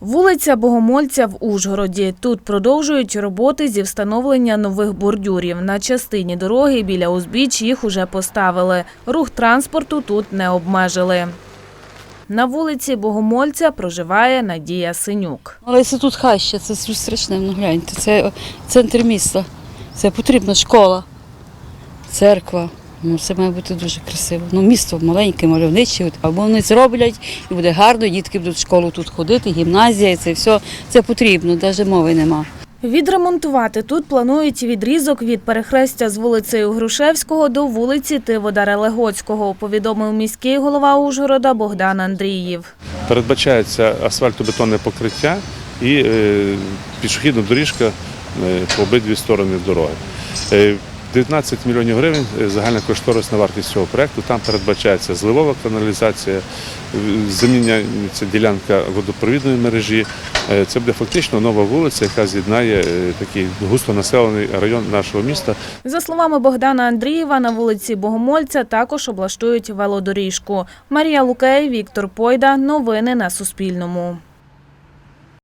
Вулиця Богомольця в Ужгороді. Тут продовжують роботи зі встановлення нових бордюрів. На частині дороги біля узбіч їх уже поставили. Рух транспорту тут не обмежили. На вулиці Богомольця проживає Надія Синюк. Але це тут хаща, це страшне, ну гляньте, це центр міста. Це потрібна школа, церква. Ну, це має бути дуже красиво. Ну, місто маленьке, мальовниче, або вони зроблять, і буде гарно, дітки будуть в школу тут ходити, гімназія, і це все це потрібно, навіть мови нема. Відремонтувати тут планують відрізок від перехрестя з вулицею Грушевського до вулиці Тиводара Легоцького, повідомив міський голова Ужгорода Богдан Андріїв. Передбачається асфальтобетонне покриття і е, пішохідна доріжка е, по обидві сторони дороги. Е, 19 мільйонів гривень е, загальна кошторисна вартість цього проекту. Там передбачається зливова каналізація, е, заміняється ділянка водопровідної мережі. Е, Це буде фактично нова вулиця, яка з'єднає такий густонаселений район нашого міста За словами Богдана Андрієва, на вулиці Богомольця також облаштують велодоріжку. Марія Лукей, Віктор Пойда. Новини на Суспільному.